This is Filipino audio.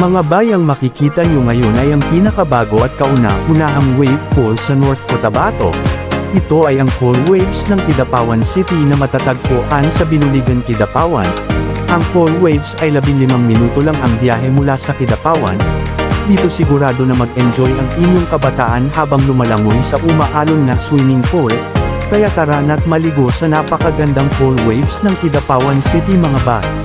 Mga bayang makikita nyo ngayon ay ang pinakabago at kauna-unahang wave pool sa North Cotabato. Ito ay ang Cool Waves ng Kidapawan City na matatagpuan sa Binuligan, Kidapawan. Ang Cool Waves ay 15 minuto lang ang biyahe mula sa Kidapawan. Dito sigurado na mag-enjoy ang inyong kabataan habang lumalangoy sa umaalon na swimming pool. Kaya tara na't maligo sa napakagandang Cool Waves ng Kidapawan City mga ba.